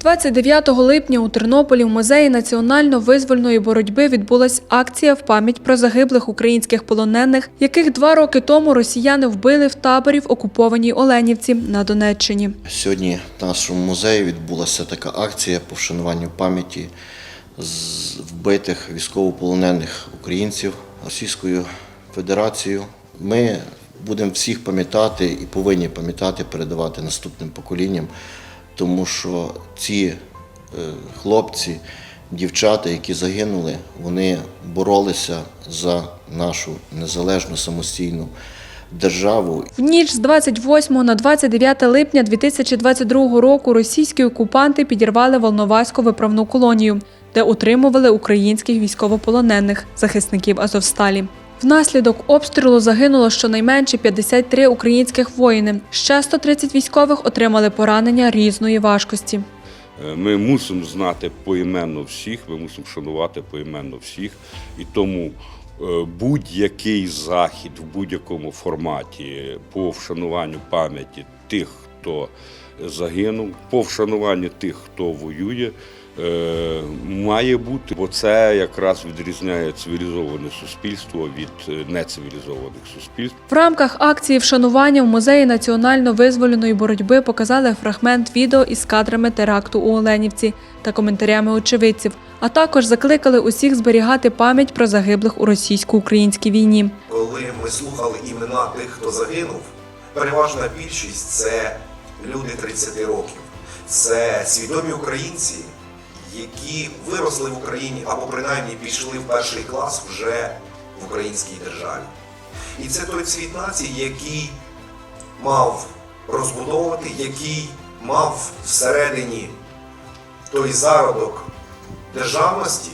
29 липня у Тернополі в музеї національно-визвольної боротьби відбулась акція в пам'ять про загиблих українських полонених, яких два роки тому росіяни вбили в таборі в окупованій Оленівці на Донеччині. Сьогодні в нашому музеї відбулася така акція по вшануванню пам'яті вбитих військовополонених українців Російською Федерацією. Ми будемо всіх пам'ятати і повинні пам'ятати, передавати наступним поколінням, тому що ці е, хлопці, дівчата, які загинули, вони боролися за нашу незалежну самостійну державу В ніч з 28 на 29 липня 2022 року російські окупанти підірвали Волноваську виправну колонію, де утримували українських військовополонених захисників Азовсталі. Внаслідок обстрілу загинуло щонайменше 53 українських воїни. Ще 130 військових отримали поранення різної важкості. Е, Ми мусимо знати поіменно всіх, ми мусимо шанувати поіменно всіх. І тому е, будь-який захід в будь-якому форматі по вшануванню пам'яті тих, хто загинув, по вшануванню тих, хто воює, має бути, бо це якраз відрізняє цивілізоване суспільство від е, нецивілізованих суспільств. В рамках акції вшанування в музеї національно-визволеної боротьби показали фрагмент відео із кадрами теракту у Оленівці та коментарями очевидців, а також закликали усіх зберігати пам'ять про загиблих у російсько-українській війні. Коли ми слухали імена тих, хто загинув, переважна більшість це люди 30 років. Це свідомі українці, які виросли в Україні або принаймні пішли в перший клас вже в українській державі. І це той цвіт нації, який мав розбудовувати, який мав всередині той зародок державності,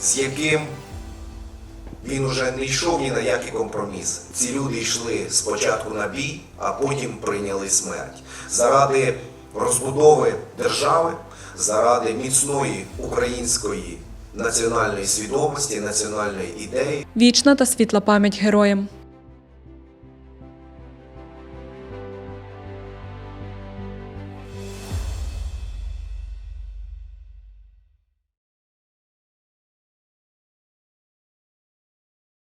з яким він уже не йшов ні на які компроміси. Ці люди йшли спочатку на бій, а потім прийняли смерть. Заради розбудови держави, заради міцної української національної свідомості, національної ідеї. Вічна та світла пам'ять героям.